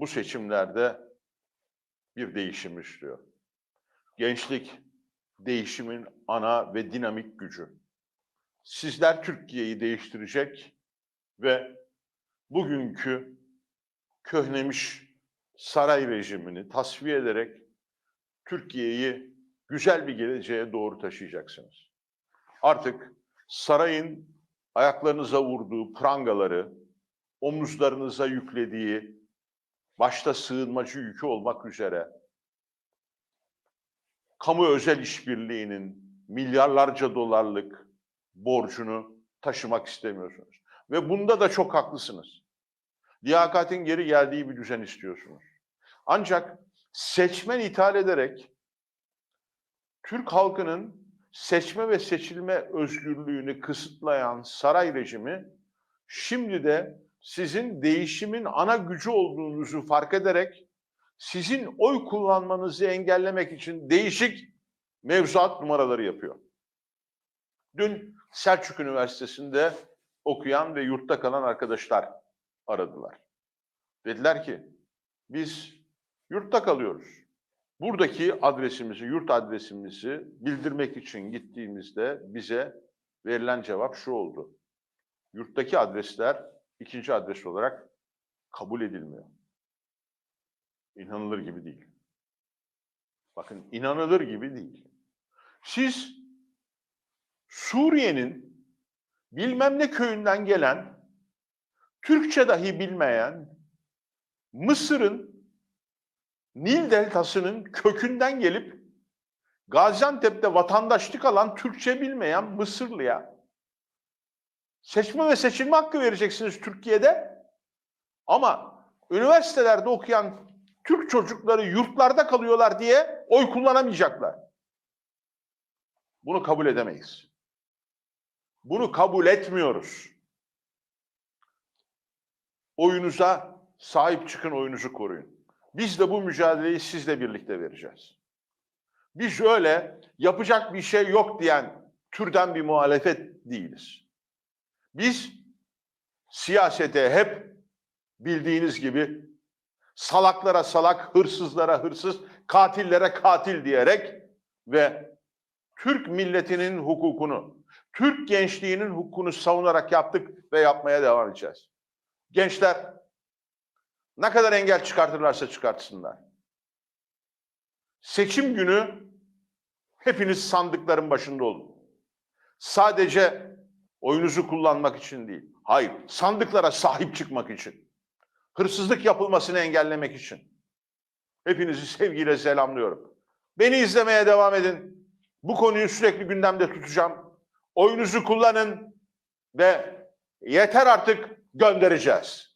bu seçimlerde bir değişim istiyor. Gençlik değişimin ana ve dinamik gücü. Sizler Türkiye'yi değiştirecek ve bugünkü köhnemiş saray rejimini tasfiye ederek Türkiye'yi güzel bir geleceğe doğru taşıyacaksınız. Artık sarayın ayaklarınıza vurduğu prangaları, omuzlarınıza yüklediği, başta sığınmacı yükü olmak üzere, kamu özel işbirliğinin milyarlarca dolarlık borcunu taşımak istemiyorsunuz. Ve bunda da çok haklısınız. Liyakatin geri geldiği bir düzen istiyorsunuz. Ancak seçmen ithal ederek Türk halkının seçme ve seçilme özgürlüğünü kısıtlayan saray rejimi şimdi de sizin değişimin ana gücü olduğunuzu fark ederek sizin oy kullanmanızı engellemek için değişik mevzuat numaraları yapıyor. Dün Selçuk Üniversitesi'nde okuyan ve yurtta kalan arkadaşlar aradılar. Dediler ki biz yurtta kalıyoruz. Buradaki adresimizi, yurt adresimizi bildirmek için gittiğimizde bize verilen cevap şu oldu. Yurttaki adresler ikinci adres olarak kabul edilmiyor. İnanılır gibi değil. Bakın inanılır gibi değil. Siz Suriye'nin bilmem ne köyünden gelen, Türkçe dahi bilmeyen, Mısır'ın Nil deltasının kökünden gelip Gaziantep'te vatandaşlık alan Türkçe bilmeyen Mısırlıya seçme ve seçilme hakkı vereceksiniz Türkiye'de. Ama üniversitelerde okuyan Türk çocukları yurtlarda kalıyorlar diye oy kullanamayacaklar. Bunu kabul edemeyiz. Bunu kabul etmiyoruz. Oyunuza sahip çıkın, oyunuzu koruyun. Biz de bu mücadeleyi sizle birlikte vereceğiz. Biz öyle yapacak bir şey yok diyen türden bir muhalefet değiliz. Biz siyasete hep bildiğiniz gibi salaklara salak, hırsızlara hırsız, katillere katil diyerek ve Türk milletinin hukukunu, Türk gençliğinin hukukunu savunarak yaptık ve yapmaya devam edeceğiz. Gençler ne kadar engel çıkartırlarsa çıkartsınlar. Seçim günü hepiniz sandıkların başında olun. Sadece oyunuzu kullanmak için değil. Hayır, sandıklara sahip çıkmak için. Hırsızlık yapılmasını engellemek için. Hepinizi sevgiyle selamlıyorum. Beni izlemeye devam edin. Bu konuyu sürekli gündemde tutacağım. Oyunuzu kullanın ve yeter artık göndereceğiz.